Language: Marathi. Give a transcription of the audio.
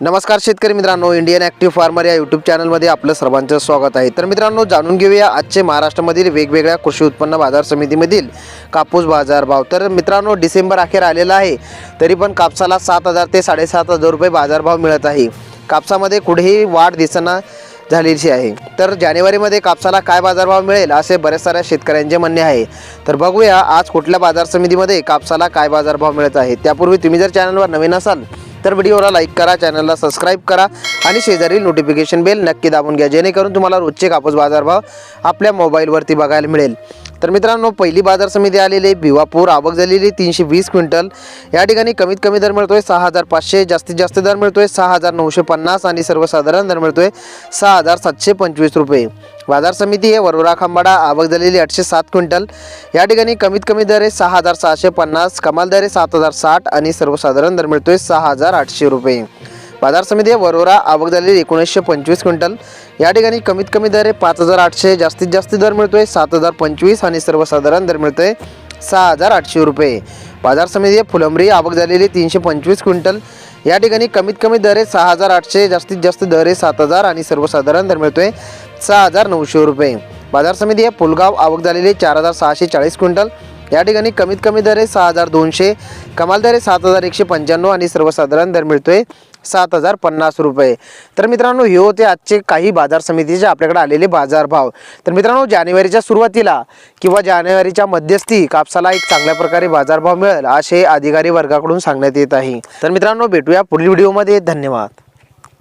नमस्कार शेतकरी मित्रांनो इंडियन ॲक्टिव्ह फार्मर या यूट्यूब चॅनलमध्ये आपलं सर्वांचं स्वागत आहे. तर मित्रांनो जाणून घेऊया आजचे महाराष्ट्रामधील वेगवेगळ्या कृषी उत्पन्न बाजार समितीमधील कापूस बाजारभाव तर मित्रांनो डिसेंबर अखेर आलेला आहे तरी पण कापसाला सात हजार ते साडेसात हजार रुपये बाजारभाव मिळत आहे. कापसामध्ये कुठेही वाढ दिसना झालेली आहे. तर जानेवारीमध्ये कापसाला काय बाजारभाव मिळेल असे बऱ्याच साऱ्या शेतकऱ्यांचे म्हणणे आहे. तर बघूया आज कुठल्या बाजार समितीमध्ये कापसाला काय बाजारभाव मिळत आहे. त्यापूर्वी तुम्ही जर चॅनलवर नवीन असाल तर व्हिडिओला लाईक करा चॅनलला सबस्क्राईब करा आणि शेजारी नोटिफिकेशन बेल नक्की दाबून घ्या जेणेकरून तुम्हाला रोजचे कापूस बाजारभाव आपल्या मोबाईलवरती बघायला मिळेल. तर मित्रांनो पहिली बाजार समिती आलेली आहे. भिवापूर आवक झालेली तीनशे वीस क्विंटल. या ठिकाणी कमीत कमी दर मिळतोय सहा हजार पाचशे जास्तीत जास्त दर मिळतोय सहा हजार नऊशे पन्नास आणि सर्वसाधारण दर मिळतोय सहा हजार सातशे पंचवीस रुपये. बाजार समिती आहे. वरोरा खांबाडा आवक झालेली आठशे सात क्विंटल. या ठिकाणी कमीत कमी दर आहे सहा हजार सहाशे पन्नास कमाल दर आहे सात हजार साठ आणि सर्वसाधारण दर मिळतोय सहा हजार आठशे रुपये. बाजार समिती वरोरा आवक झालेली एकोणीसशे पंचवीस क्विंटल. या ठिकाणी कमीत कमी दर आहे पाच हजार आठशे जास्तीत जास्त दर मिळतोय सात हजार पंचवीस आणि सर्वसाधारण दर मिळतोय सहा हजार आठशे रुपये. बाजार समिती फुलंबरी आवक झालेली तीनशे पंचवीस क्विंटल. या ठिकाणी कमीत कमी दर आहे सहा हजार आठशे जास्तीत जास्त दर आहे सात हजार आणि सर्वसाधारण दर मिळतोय सहा हजार नऊशे रुपये. बाजार समिती आहे पुलगाव आवक झालेली चार हजार सहाशे चाळीस क्विंटल. या ठिकाणी कमीत कमी दर आहे सहा हजार दोनशे कमाल दर आहे सात हजार एकशे पंच्याण्णव आणि सर्वसाधारण दर मिळतोय सात हजार पन्नास रुपये. तर मित्रांनो हे होते आजचे काही बाजार समितीचे आपल्याकडे आलेले बाजारभाव तर मित्रांनो जानेवारीच्या सुरुवातीला किंवा जानेवारीच्या मध्यस्थी कापसाला एक चांगल्या प्रकारे बाजारभाव मिळेल असे अधिकारी वर्गाकडून सांगण्यात येत आहे. तर मित्रांनो भेटूया पुढील व्हिडिओमध्ये. धन्यवाद.